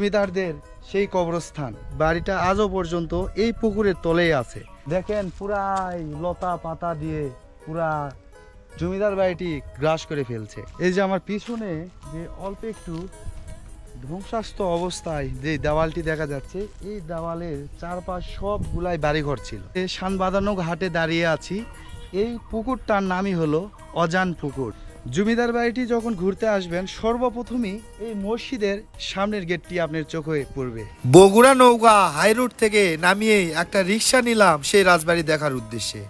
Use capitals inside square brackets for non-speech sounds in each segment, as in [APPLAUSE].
জমিদারদের সেই কবরস্থান। বাড়িটা আজও পর্যন্ত এই পুকুরের তলেই আছে। দেখেন পুরাই লতা পাতা দিয়ে পুরা জমিদার বাড়িটি গ্রাস করে ফেলছে। এই যে আমার পিছনে যে অল্প একটু ধ্বংসাস্ত অবস্থায় যে দেওয়ালটি দেখা যাচ্ছে, এই দেওয়ালের চারপাশ সবগুলাই বাড়িঘর ছিল। এই শান বাঁধানো ঘাটে দাঁড়িয়ে আছি। এই পুকুরটার নামই হলো অজান পুকুর। জমিদার বাড়িটি যখন ঘুরতে আসবেন সর্বপ্রথমই এই মসজিদের সামনের গেটটি আপনার চোখে পড়বে। বগুড়া নৌকা হাই রোড থেকে নামিয়ে একটা রিক্সা নিলাম সেই রাজবাড়ি দেখার উদ্দেশ্যে।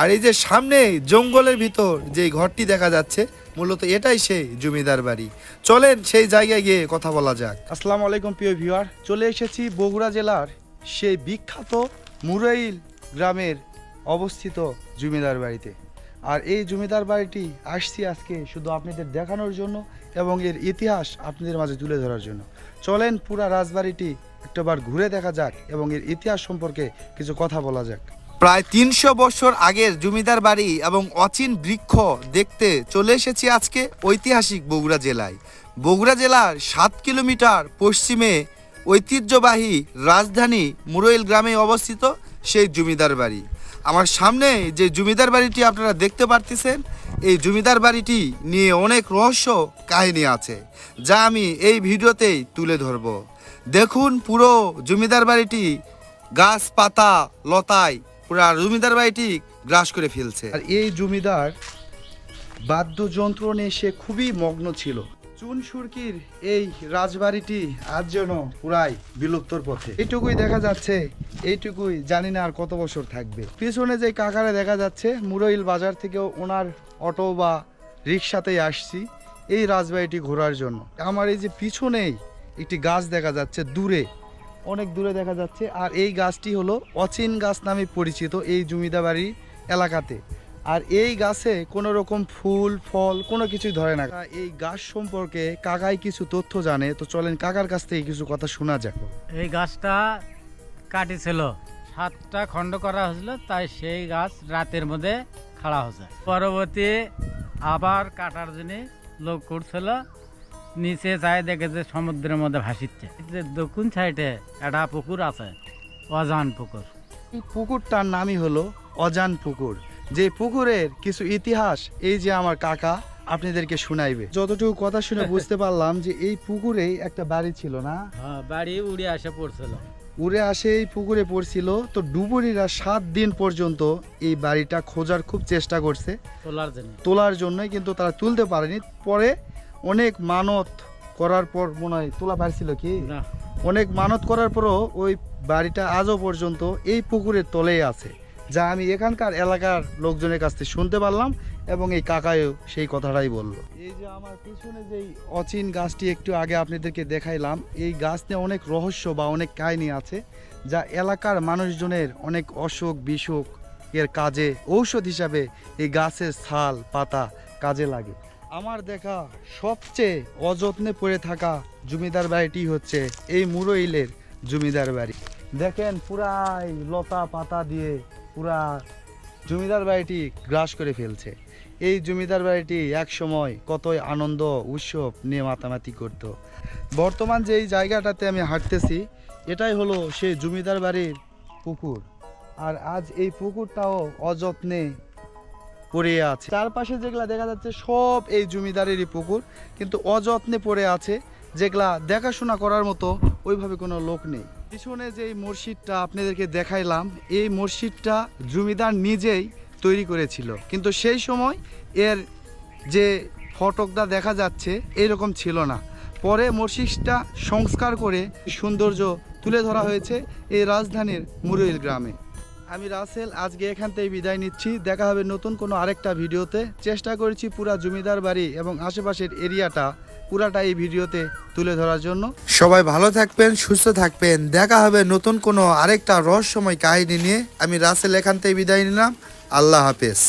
আর এই যে সামনে জঙ্গলের ভিতর যে ঘরটি দেখা যাচ্ছে মূলত এটাই সেই জমিদার বাড়ি। চলেন সেই জায়গায় গিয়ে কথা বলা যাক। আসসালামু আলাইকুম প্রিয় ভিউয়ার। চলে এসেছি বগুড়া জেলার সেই বিখ্যাত মুরাইল গ্রামের অবস্থিত জমিদার বাড়িতে। আর এই জমিদার বাড়িটি আসছি আজকে শুধু আপনাদের দেখানোর জন্য এবং এর ইতিহাস আপনাদের মাঝে তুলে ধরার জন্য। চলেন পুরা রাজবাড়িটি একটাবার ঘুরে দেখা যাক এবং এর ইতিহাস সম্পর্কে কিছু কথা বলা যাক। প্রায় তিনশো বছর আগের জমিদার বাড়ি এবং অচিন বৃক্ষ দেখতে চলে এসেছি আজকে ঐতিহাসিক বগুড়া জেলায়। বগুড়া জেলার সাত কিলোমিটার পশ্চিমে ঐতিহ্যবাহী রাজধানী মুরইল গ্রামে অবস্থিত সেই জমিদার বাড়ি। আমার সামনে যে জমিদার বাড়িটি আপনারা দেখতে পারতেছেন, এই জমিদার বাড়িটি নিয়ে অনেক রহস্য কাহিনী আছে, যা আমি এই ভিডিওতেই তুলে ধরব। দেখুন পুরো জমিদার বাড়িটি গাছ, পাতা, লতায় পুরা জমিদার বাড়িটি গ্রাস করে ফেলছে। আর এই জমিদার বাদ্যযন্ত্র নিয়ে সে খুবই মগ্ন ছিল। চুন সুরকির এই রাজবাড়িটি আজ যেন পুরাই বিলুপ্তর পথে। এইটুকুই দেখা যাচ্ছে, এইটুকুই জানি না আর কত বছর থাকবে। পিছনে যে কাকারে দেখা যাচ্ছে, মুরইল বাজার থেকেও ওনার অটো বা রিক্সাতেই আসছি, এই রাজবাড়িটি ঘোরার জন্য। আমার এই যে পিছনেই একটি গাছ দেখা যাচ্ছে দূরে, অনেক দূরে দেখা যাচ্ছে, আর এই গাছটি হলো অচিন গাছ নামে পরিচিত এই জমিদাবাড়ি এলাকাতে। আর এই গাছে কোনো রকম ফুল ফল কোনো কিছুই ধরে না। এই গাছ সম্পর্কে কাকাই কিছু তথ্য জানে তো চলেন কাকার কাছ থেকে কিছু কথা শোনা যাক। এই গাছটা কাটিছিল সাতটা খণ্ড করা হয়েছিল তাই সেই গাছ রাতের মধ্যে খাড়া হয়েছে। পরবর্তী আবার কাটার জন্য লোক করছিল নিচে যায় দেখে যে সমুদ্রের মধ্যে ভাসিচ্ছে। যে দক্ষিণ সাইডে একটা পুকুর আছে অজান পুকুর। এই পুকুরটার নামই হলো অজান পুকুর। যে পুকুরের কিছু ইতিহাস এই যে আমার কাকা আপনাদেরকে শুনাইবে। যতটুকু কথা শুনে [LAUGHS] বুঝতে পারলাম যে এই পুকুরেই একটা বাড়ি ছিল না। হ্যাঁ বাড়ি উড়ে আসা পড়ছিল। উড়ে আসে এই পুকুরে পড়ছিল। তো ডুবুরিরা সাত দিন পর্যন্ত এই বাড়িটা খোঁজার খুব চেষ্টা করছে। তোলার জন্য। তোলার জন্যই কিন্তু তারা তুলতে পারেনি। পরে অনেক মানত করার পর মনে হয় তোলা পারছিল কি? অনেক মানত করার পরও ওই বাড়িটা আজও পর্যন্ত এই পুকুরের তলেই আছে। যা আমি এখানকার এলাকার লোকজনের কাছ থেকে শুনতে পারলাম এবং এই কাকায়ও সেই কথাটাই বলল। এই যে আমার পিছনে যেই অচিন গাছটি একটু আগে আপনাদেরকে দেখাইলাম, এই গাছ নিয়ে অনেক রহস্য বা অনেক কাহিনী আছে যা এলাকার মানুষজনের অনেক অসুখ বিসুখ এর কাজে ঔষধ হিসাবে এই গাছের ছাল, পাতা কাজে লাগে। আমার দেখা সবচেয়ে অযত্নে পড়ে থাকা জমিদার বাড়িটি হচ্ছে এই মুরইলের জমিদার বাড়ি। দেখেন পুরাই লতা পাতা দিয়ে পুরা জমিদার বাড়িটি গ্রাস করে ফেলছে। এই জমিদার বাড়িটি এক সময় কতই আনন্দ, উৎসব নিয়ে মাতামাতি করত। বর্তমান যে এই জায়গাটাতে আমি হাঁটতেছি, এটাই হলো সেই জমিদার বাড়ির পুকুর। আর আজ এই পুকুরটাও অযত্নে পড়ে আছে। চারপাশে যেগুলা দেখা যাচ্ছে সব এই জমিদারেরই পুকুর, কিন্তু অযত্নে পড়ে আছে যেগুলা দেখাশোনা করার মতো ওইভাবে কোনো লোক নেই। পিছনে যে মসজিদটা আপনাদেরকে দেখাইলাম, এই মসজিদটা জমিদার নিজেই তৈরি করেছিল। কিন্তু সেই সময় এর যে ফটকটা দেখা যাচ্ছে, এরকম ছিল না। পরে মসজিদটা সংস্কার করে সৌন্দর্য তুলে ধরা হয়েছে এই রাজধানীর মুরইল গ্রামে। আমি রাসেল, আজকে এখান থেকে বিদায় নিচ্ছি। দেখা হবে নতুন কোনো আরেকটা ভিডিওতে। চেষ্টা করেছি পুরা জমিদার বাড়ি এবং আশেপাশের এরিয়াটা পুরাটা এই ভিডিওতে তুলে ধরার জন্য। সবাই ভালো থাকবেন, সুস্থ থাকবেন। দেখা হবে নতুন কোনো আরেকটা রহস্যময় কাহিনী নিয়ে। আমি রাসেল, এখান থেকে বিদায় নিলাম। আল্লাহ হাফেজ।